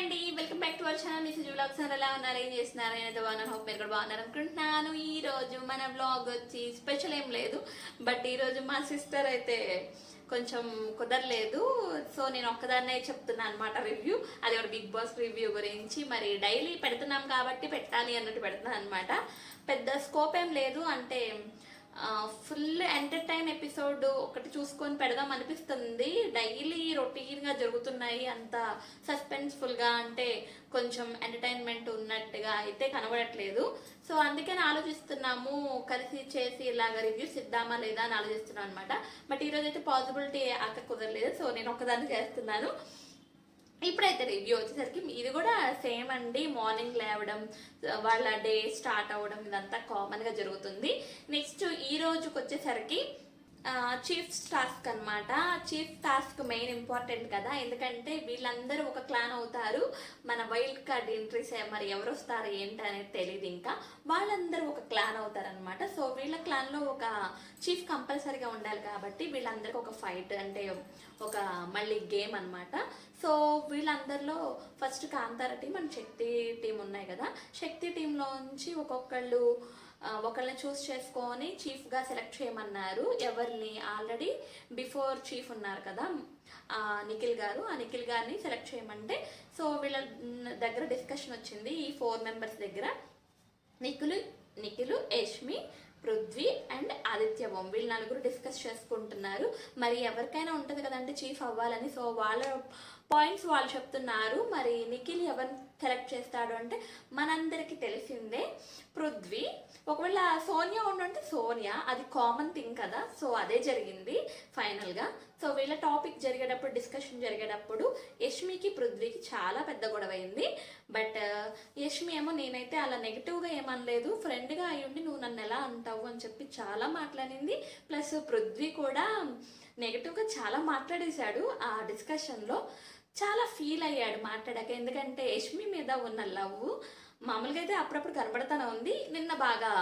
అండి. Welcome back to our channel. Me Suji blogs ఎలా ఉన్నారు? ఏం చేస్తున్నారు? నేనైతే బాగున్నాను. హోప్ మీరు కూడా బాగున్నారు అనుకుంటున్నాను. ఈ రోజు మన బ్లాగ్ వచ్చి స్పెషల్ ఏం లేదు. బట్ ఈరోజు మా సిస్టర్ అయితే కొంచెం కుదరలేదు. సో నేను ఒక్కదాన్నే చెప్తున్నాను అనమాట రివ్యూ అది ఒక బిగ్ బాస్ రివ్యూ గురించి. మరి డైలీ పెడుతున్నాం కాబట్టి పెట్టాలి అన్నట్టు పెడుతున్నాను అనమాట పెద్ద స్కోప్ ఏం లేదు. అంటే ఫుల్ ఎంటర్టైన్ ఎపిసోడ్ ఒకటి చూసుకొని పెడదాం అనిపిస్తుంది. డైలీ రొటీన్గా జరుగుతున్నాయి అంత సస్పెన్స్ఫుల్గా అంటే కొంచెం ఎంటర్టైన్మెంట్ ఉన్నట్టుగా అయితే కనబడట్లేదు. సో అందుకని ఆలోచిస్తున్నాము కలిసి చేసి ఇలాగ రివ్యూస్ ఇద్దామా లేదా అని ఆలోచిస్తున్నాం అనమాట బట్ ఈరోజు అయితే పాసిబిలిటీ అక్క కుదరలేదు. సో నేను ఒక్కదాన్ని చేస్తున్నాను. ఇప్పుడైతే రివ్యూ వచ్చేసరికి ఇది కూడా సేమ్ అండి. మార్నింగ్ లేవడం వాళ్ళ డే స్టార్ట్ అవ్వడం ఇదంతా కామన్గా జరుగుతుంది. నెక్స్ట్ ఈ రోజుకి వచ్చేసరికి చీఫ్ టాస్క్ అనమాట చీఫ్ టాస్క్ మెయిన్ ఇంపార్టెంట్ కదా. ఎందుకంటే వీళ్ళందరూ ఒక క్లాన్ అవుతారు. మన వైల్డ్ కార్డ్ ఎంట్రీస్ మరి ఎవరు వస్తారు ఏంటి అనేది తెలియదు ఇంకా. వాళ్ళందరూ ఒక క్లాన్ అవుతారనమాట సో వీళ్ళ క్లాన్లో ఒక చీఫ్ కంపల్సరీగా ఉండాలి కాబట్టి వీళ్ళందరికీ ఒక ఫైట్ అంటే ఒక మళ్ళీ గేమ్ అనమాట so వీళ్ళందరిలో first Kantara team and Shakti team ఉన్నాయి కదా. శక్తి టీంలో నుంచి ఒక్కొక్కళ్ళు ఒకళ్ళని చూస్ చేసుకొని చీఫ్గా సెలెక్ట్ చేయమన్నారు. ఎవరిని? ఆల్రెడీ బిఫోర్ చీఫ్ ఉన్నారు కదా ఆ, నిఖిల్ గారు. ఆ నిఖిల్ గారిని సెలెక్ట్ చేయమంటే సో వీళ్ళ దగ్గర డిస్కషన్ వచ్చింది ఈ ఫోర్ మెంబర్స్ దగ్గర. నిఖిలు నిఖిలు యష్మి పృథ్వీ అండ్ ఆదిత్య ఓం. వీళ్ళు నలుగురు డిస్కస్ చేసుకుంటున్నారు. మరి ఎవరికైనా ఉంటుంది కదంటే చీఫ్ అవ్వాలని. సో వాళ్ళ పాయింట్స్ వాళ్ళు చెప్తున్నారు. మరి నిఖిల్ ఎవరు సెలెక్ట్ చేస్తాడు అంటే మనందరికీ తెలిసిందే పృథ్వీ. ఒకవేళ సోనియా ఉండుంటే సోనియా అది కామన్ థింగ్ కదా. సో అదే జరిగింది ఫైనల్గా సో వీళ్ళ టాపిక్ జరిగేటప్పుడు డిస్కషన్ జరిగేటప్పుడు యష్మికి పృథ్వీకి చాలా పెద్ద గొడవ అయింది. బట్ uh, యష్మి ఏమో నేనైతే అలా నెగిటివ్గా ఏమనలేదు. ఫ్రెండ్గా అయ్యుండి నువ్వు నన్ను ఎలా అంటావు అని చెప్పి చాలా మాట్లాడింది. ప్లస్ పృథ్వీ కూడా నెగిటివ్గా చాలా మాట్లాడేశాడు ఆ డిస్కషన్లో చాలా ఫీల్ అయ్యాడు మాట్లాడాక. ఎందుకంటే యష్మి మీద ఉన్న లవ్ మామూలుగా అయితే అప్పుడప్పుడు కనబడతానే ఉంది. నిన్న బాగా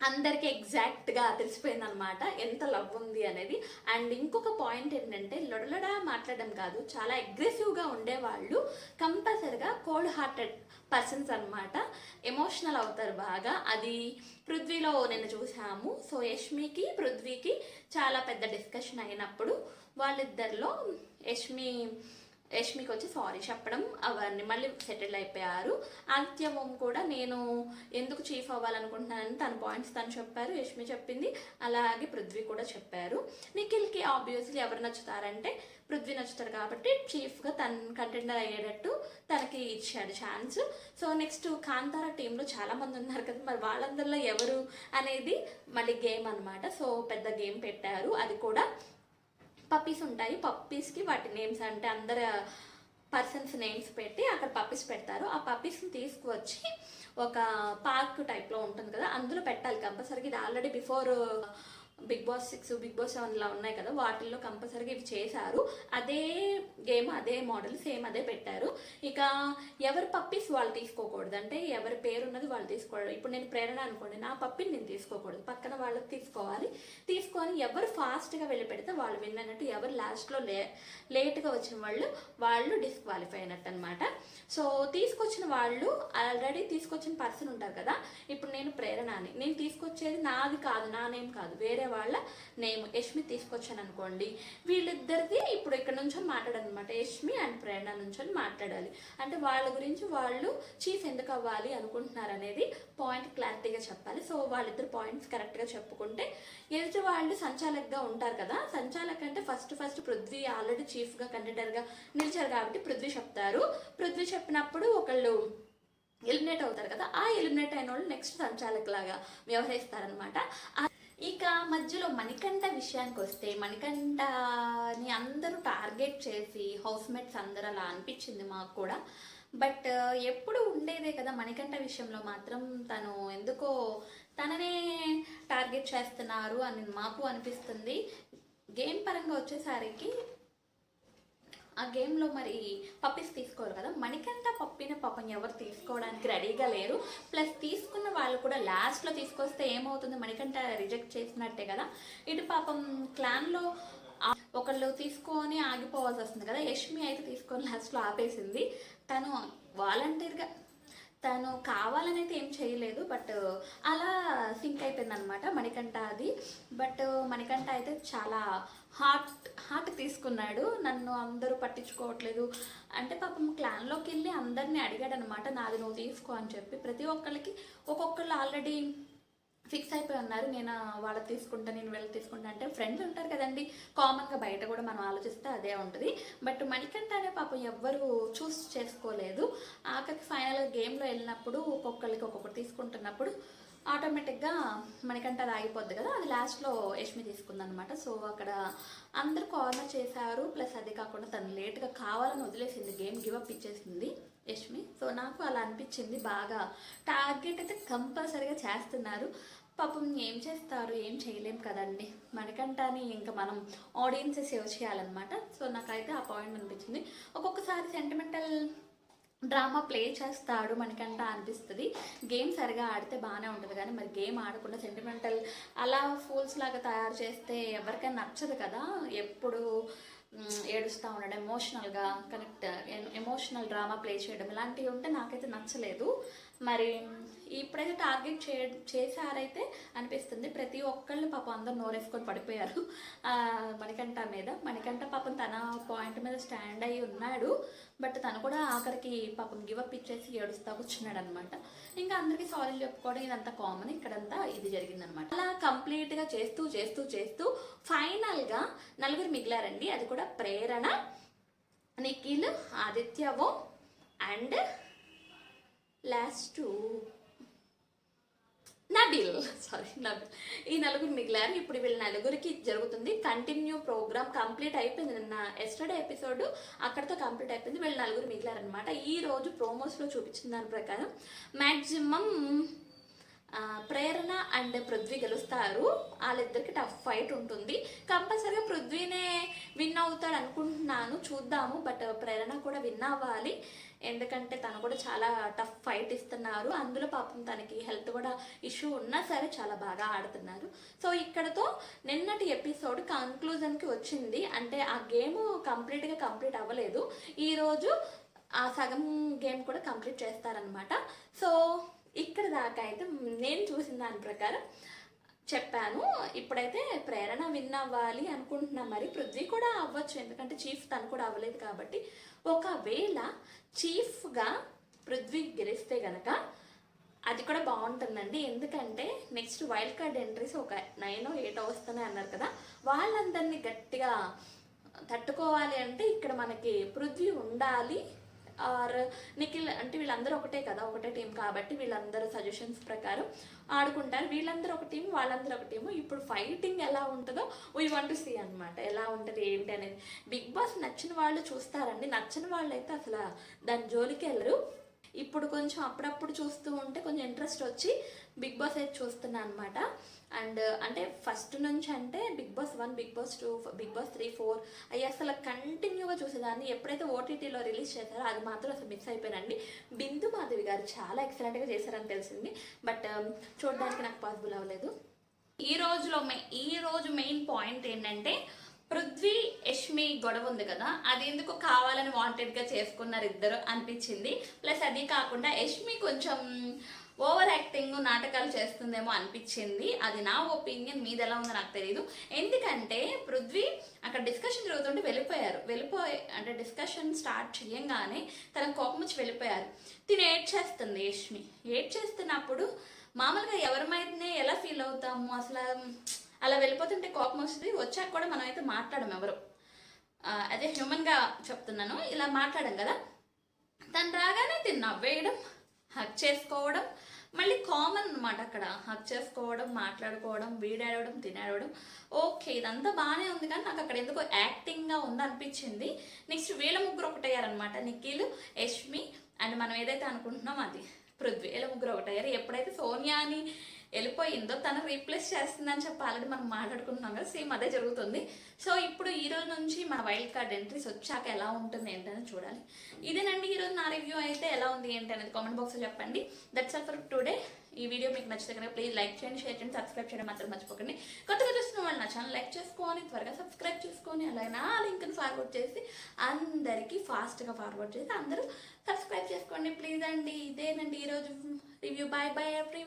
అందరికి ఎగ్జాక్ట్గా తెలిసిపోయింది అనమాట ఎంత లవ్ ఉంది అనేది. అండ్ ఇంకొక పాయింట్ ఏంటంటే లొడలడా మాట్లాడడం కాదు చాలా అగ్రెసివ్గా ఉండేవాళ్ళు కంపల్సరిగా కోల్డ్ హార్టెడ్ పర్సన్స్ అనమాట. ఎమోషనల్ అవుతారు బాగా. అది పృథ్వీలో నేను చూసాము. సో యష్మికి పృథ్వీకి చాలా పెద్ద డిస్కషన్ అయినప్పుడు వాళ్ళిద్దరిలో యష్మి యష్మికి వచ్చి సారీ చెప్పడం అవన్నీ మళ్ళీ సెటిల్ అయిపోయారు. ఆదిత్యమం కూడా నేను ఎందుకు చీఫ్ అవ్వాలనుకుంటున్నానని తన పాయింట్స్ తను చెప్పారు. యష్మి చెప్పింది. అలాగే పృథ్వీ కూడా చెప్పారు. నిఖిల్కి ఆబ్వియస్లీ ఎవరు నచ్చుతారంటే పృథ్వీ నచ్చుతారు కాబట్టి చీఫ్గా తన కంటెండర్ అయ్యేటట్టు తనకి ఇచ్చాడు ఛాన్స్ సో నెక్స్ట్ కాంతార టీంలో చాలామంది ఉన్నారు కదా. మరి వాళ్ళందరిలో ఎవరు అనేది మళ్ళీ గేమ్ అనమాట సో పెద్ద గేమ్ పెట్టారు. అది కూడా పప్పీస్ ఉంటాయి. పప్పీస్కి వాటి నేమ్స్ అంటే అందరు uh, పర్సన్స్ నేమ్స్ పెట్టి అక్కడ పప్పీస్ పెడతారు. ఆ పప్పీస్ని తీసుకువచ్చి ఒక పార్క్ టైప్లో ఉంటుంది కదా అందులో పెట్టాలి. కంపల్సరీగా ఇది already before Bigg Boss six Bigg Boss సెవెన్లా ఉన్నాయి కదా వాటిల్లో కంపల్సరీగా ఇవి చేశారు. అదే గేమ్ అదే మోడల్ సేమ్ అదే పెట్టారు. ఇక ఎవరి పప్పీస్ వాళ్ళు తీసుకోకూడదు. అంటే ఎవరి పేరు ఉన్నది వాళ్ళు తీసుకోకూడదు. ఇప్పుడు నేను ప్రేరణ అనుకోండి నా పప్పిని నేను తీసుకోకూడదు. పక్కన వాళ్ళకి తీసుకోవాలి. తీసుకొని ఎవరు ఫాస్ట్గా వెళ్ళి పెడితే వాళ్ళు విన్ అన్నట్టు ఎవరు లాస్ట్లో లే లేట్గా వచ్చిన వాళ్ళు వాళ్ళు డిస్క్వాలిఫై అయినట్టు అనమాట సో తీసుకొచ్చిన వాళ్ళు ఆల్రెడీ తీసుకొచ్చిన పర్సన్ ఉంటారు కదా. ఇప్పుడు నేను ప్రేరణ అని నేను తీసుకొచ్చేది నాది కాదు నా నేమ్ కాదు. వేరే వాళ్ళ నేమ్ యష్మి తీసుకొచ్చాను అనుకోండి వీళ్ళిద్దరిది ఇప్పుడు ఇక్కడ నుంచొని మాట్లాడాలన్నమాట. యష్మి అండ్ ప్రేరణ నుంచొని మాట్లాడాలి. అంటే వాళ్ళ గురించి వాళ్ళు చీఫ్ ఎందుకు అవ్వాలి అనుకుంటున్నారు అనేది పాయింట్ క్లారిటీగా చెప్పాలి. సో వాళ్ళిద్దరు పాయింట్స్ కరెక్ట్గా చెప్పుకుంటే ఎదుటి వాళ్ళు సంచాలక్గా ఉంటారు కదా. సంచాలక్ అంటే ఫస్ట్ ఫస్ట్ పృథ్వీ ఆల్రెడీ చీఫ్గా కంటెండర్గా నిలిచారు కాబట్టి పృథ్వీ చెప్తారు. పృథ్వీ చెప్పినప్పుడు ఒకళ్ళు ఎలిమినేట్ అవుతారు కదా. ఆ ఎలిమినేట్ అయిన వాళ్ళు నెక్స్ట్ సంచాలక్ లాగా వ్యవహరిస్తారనమాట ఇక మధ్యలో మణికంఠ విషయానికి వస్తే మణికంఠని అందరూ టార్గెట్ చేసి హౌస్ మేట్స్ అందరూ అలా అనిపించింది మాకు కూడా. బట్ ఎప్పుడు ఉండేదే కదా మణికంఠ విషయంలో మాత్రం తను ఎందుకో తననే టార్గెట్ చేస్తున్నారు అని మాకు అనిపిస్తుంది. గేమ్ పరంగా వచ్చేసరికి ఆ గేమ్లో మరి పప్పీస్ తీసుకోరు కదా? మణికంఠ పప్పిన పాపం ఎవరు తీసుకోవడానికి రెడీగా లేరు. ప్లస్ తీసుకున్న వాళ్ళు కూడా లాస్ట్లో తీసుకొస్తే ఏమవుతుంది? మనకంట రిజెక్ట్ చేసినట్టే కదా? ఇటు పాపం క్లాన్లో ఒకళ్ళు తీసుకొని ఆగిపోవాల్సి వస్తుంది కదా? యష్మి అయితే తీసుకొని లాస్ట్లో ఆపేసింది. తను వాలంటీర్గా తను కావాలని అయితే ఏం చేయలేదు బట్ అలా సింక్ అయిపోయింది అనమాట మణికంఠ అది. బట్ మణికంఠ అయితే చాలా హార్ట్ హార్ట్ తీసుకున్నాడు. నన్ను అందరూ పట్టించుకోవట్లేదు. అంటే పాపం క్లాన్లోకి వెళ్ళి అందరినీ అడిగాడు అనమాట నాది నువ్వు తీసుకో అని చెప్పి. ప్రతి ఒక్కళ్ళకి ఒక్కొక్కళ్ళు ఆల్రెడీ ఫిక్స్ అయిపోయి ఉన్నారు. నేను వాళ్ళు తీసుకుంటా నేను వెళ్ళి తీసుకుంటా అంటే ఫ్రెండ్స్ ఉంటారు కదండి. కామన్గా బయట కూడా మనం ఆలోచిస్తే అదే ఉంటుంది. బట్ మణికంఠ అనే పాపం ఎవ్వరు చూస్ చేసుకోలేదు. ఆఖరికి ఫైనల్గా గేమ్లో వెళ్ళినప్పుడు ఒక్కొక్కరికి ఒక్కొక్కటి తీసుకుంటున్నప్పుడు ఆటోమేటిక్గా మనకంట అది ఆగిపోద్ది కదా. అది లాస్ట్లో యష్మి తీసుకుందనమాట సో అక్కడ అందరు కార్నర్ చేశారు. ప్లస్ అది కాకుండా తను లేట్గా కావాలని వదిలేసింది. గేమ్ గివప్ ఇచ్చేసింది యష్మి. సో నాకు అలా అనిపించింది బాగా. టార్గెట్ అయితే కంపల్సరీగా చేస్తున్నారు. పాపం ఏం చేస్తారు ఏం చేయలేం కదండి. మనకంటానే ఇంకా మనం ఆడియన్సే సేవ్ చేయాలన్నమాట. సో నాకైతే ఆ పాయింట్ అనిపించింది. ఒక్కొక్కసారి సెంటిమెంటల్ డ్రామా ప్లే చేస్తాడు మనకంట అనిపిస్తుంది. గేమ్ సరిగా ఆడితే బాగానే ఉంటుంది కానీ మరి గేమ్ ఆడకుండా సెంటిమెంటల్ అలా ఫూల్స్ లాగా తయారు చేస్తే ఎవరికైనా నచ్చదు కదా. ఎప్పుడు ఏడుస్తూ ఉండడం ఎమోషనల్గా కనెక్ట్ ఎమోషనల్ డ్రామా ప్లే చేయడం ఇలాంటివి ఉంటే నాకైతే నచ్చలేదు. మరి ఇప్పుడైతే టార్గెట్ చే చేశారైతే అనిపిస్తుంది. ప్రతి ఒక్కళ్ళు పాపం అందరు నోరేసుకొని పడిపోయారు. మణికంట మణికంఠ మీద. మణికంఠ పాపం తన పాయింట్ మీద స్టాండ్ అయి ఉన్నాడు. బట్ తను కూడా ఆఖరికి పాపం గివప్ ఇచ్చేసి ఏడుస్తా కూర్చున్నాడు అనమాట ఇంకా అందరికీ సారీ చెప్పుకోవడం ఇదంతా కామన్. ఇక్కడంతా ఇది జరిగిందనమాట అలా కంప్లీట్గా చేస్తూ చేస్తూ చేస్తూ ఫైనల్గా నలుగురు మిగిలారండి. అది కూడా Prerana Nikhil ఆదిత్యవో and last Nabil sorry Nabil. ఈ నలుగురు మిగిలారు. ఇప్పుడు వీళ్ళ నలుగురికి జరుగుతుంది కంటిన్యూ ప్రోగ్రామ్ కంప్లీట్ అయిపోయింది. నిన్న ఎస్టర్డే ఎపిసోడ్ అక్కడితో కంప్లీట్ అయిపోయింది. వీళ్ళ నలుగురు మిగిలారనమాట ఈ రోజు ప్రోమోస్లో చూపించిన దాని ప్రకారం మ్యాక్సిమం ప్రేరణ అండ్ పృథ్వీ గెలుస్తారు. వాళ్ళిద్దరికి టఫ్ ఫైట్ ఉంటుంది. కంపల్సరీగా పృథ్వీనే విన్ అవుతాడు అనుకుంటున్నాను చూద్దాము. బట్ ప్రేరణ కూడా విన్ అవ్వాలి. ఎందుకంటే తను కూడా చాలా టఫ్ ఫైట్ ఇస్తున్నారు. అందులో పాపం తనకి హెల్త్ కూడా ఇష్యూ ఉన్నా సరే చాలా బాగా ఆడుతున్నారు. సో ఇక్కడతో నిన్నటి ఎపిసోడ్ కంక్లూజన్కి వచ్చింది. అంటే ఆ గేమ్ కంప్లీట్గా కంప్లీట్ అవ్వలేదు. ఈరోజు ఆ సగం గేమ్ కూడా కంప్లీట్ చేస్తారనమాట సో ఇక్కడ దాకా అయితే నేను చూసిన దాని ప్రకారం చెప్పాను. ఇప్పుడైతే ప్రేరణ విన్ అవ్వాలి అనుకుంటున్నా మరి. పృథ్వీ కూడా అవ్వచ్చు. ఎందుకంటే చీఫ్ తను కూడా అవ్వలేదు కాబట్టి. ఒకవేళ చీఫ్గా పృథ్వీ గెలిస్తే గనక అది కూడా బాగుంటుందండి. ఎందుకంటే నెక్స్ట్ వైల్డ్ కార్డ్ ఎంట్రీస్ ఒక నైన్ ఎయిట్ వస్తున్నాయి అన్నారు కదా. వాళ్ళందరినీ గట్టిగా తట్టుకోవాలి అంటే ఇక్కడ మనకి పృథ్వీ ఉండాలి. ఆర్ నిఖిల్ అంటే వీళ్ళందరూ ఒకటే కదా ఒకటే టీం కాబట్టి వీళ్ళందరూ సజెషన్స్ ప్రకారం ఆడుకుంటారు. వీళ్ళందరూ ఒక టీం వాళ్ళందరూ ఒక టీము. ఇప్పుడు ఫైటింగ్ ఎలా ఉంటుందో వీ వాంట్ టు సీ అనమాట ఎలా ఉంటుంది ఏంటి అనేది. బిగ్ బాస్ నచ్చిన వాళ్ళు చూస్తారండి. నచ్చని వాళ్ళు అయితే అసలు దాని జోలికి వెళ్ళరు. ఇప్పుడు కొంచెం అప్పుడప్పుడు చూస్తూ ఉంటే కొంచెం ఇంట్రెస్ట్ వచ్చి బిగ్ బాస్ అయితే చూస్తున్నా అనమాట అండ్ అంటే ఫస్ట్ నుంచి అంటే Bigg Boss one Bigg Boss two Bigg Boss three four అవి అసలు కంటిన్యూగా చూసేదాన్ని. ఎప్పుడైతే ఓటీటీలో రిలీజ్ చేశారో అది మాత్రం అసలు మిస్ అయిపోయానండి బిందు మాధవి గారు చాలా ఎక్సలెంట్గా చేశారని తెలిసింది. బట్ um, చూడడానికి నాకు పాసిబుల్ అవ్వలేదు. ఈ రోజులో మె ఈ రోజు మెయిన్ పాయింట్ ఏంటంటే పృథ్వీ యష్మి గొడవ ఉంది కదా అది ఎందుకు కావాలని వాంటెడ్గా చేసుకున్నారు ఇద్దరు అనిపించింది. ప్లస్ అది కాకుండా యష్మి కొంచెం ఓవర్ యాక్టింగ్ నాటకాలు చేస్తుందేమో అనిపించింది. అది నా ఒపీనియన్ మీది ఎలా ఉందో నాకు తెలియదు ఎందుకంటే పృథ్వీ అక్కడ డిస్కషన్ జరుగుతుంటే వెళ్ళిపోయారు. వెళ్ళిపోయి అంటే డిస్కషన్ స్టార్ట్ చేయంగానే తన కోపం వచ్చి వెళ్ళిపోయారు. తిని ఏడ్ చేస్తుంది యష్మి. ఏడ్ చేస్తున్నప్పుడు మామూలుగా ఎవరి మీదనే ఎలా ఫీల్ అవుతాము? అసలు అలా వెళ్ళిపోతుంటే కోపం వస్తుంది. వచ్చాక కూడా మనం అయితే మాట్లాడము ఎవరు. అదే హ్యూమన్గా చెప్తున్నాను. ఇలా మాట్లాడడం కదా. తను రాగానే తిని నవ్వేయడం హక్ చేసుకోవడం మళ్ళీ కామన్ అనమాట అక్కడ. హక్ చేసుకోవడం మాట్లాడుకోవడం వీడాడవడం తినేడవడం. ఓకే ఇదంతా బాగానే ఉంది కానీ నాకు అక్కడ ఎందుకో యాక్టింగ్గా ఉందనిపించింది నెక్స్ట్ వీళ్ళ ముగ్గురు ఒకటయ్యారనమాట నిఖిల్ యష్మి అండ్ మనం ఏదైతే అనుకుంటున్నాం అది పృథ్వీ. వీళ్ళ ముగ్గురు ఒకటయ్యారు. ఎప్పుడైతే సోనియాని వెళ్ళిపోయిందో తను రీప్లేస్ చేస్తుందని చెప్పి ఆల్రెడీ మనం మాట్లాడుకుంటున్నాం కదా సేమ్ అదే జరుగుతుంది. సో ఇప్పుడు ఈ రోజు నుంచి మన వైల్డ్ కార్డ్ ఎంట్రీస్ వచ్చాక ఎలా ఉంటుంది ఏంటని చూడాలి. ఇదేనండి ఈరోజు నా రివ్యూ అయితే ఎలా ఉంది ఏంటి అనేది కామెంట్ బాక్స్లో చెప్పండి. దట్స్ ఆల్ ఫర్ టుడే ఈ వీడియో మీకు నచ్చితే కనుక ప్లీజ్ లైక్ చేయండి షేర్ చేయండి సబ్స్క్రైబ్ చేయడం మాత్రం మర్చిపోకండి. కొత్తగా చూస్తున్న వాళ్ళు నా ఛానల్ లైక్ చేసుకొని త్వరగా సబ్స్క్రైబ్ చేసుకొని అలాగే నా లింక్ని ఫార్వర్డ్ చేసి అందరికీ ఫాస్ట్గా ఫార్వర్డ్ చేసి అందరూ సబ్స్క్రైబ్ చేసుకోండి. ప్లీజ్ అండి ఇదేనండి ఈరోజు రివ్యూ బాయ్ బాయ్ ఎవ్రీ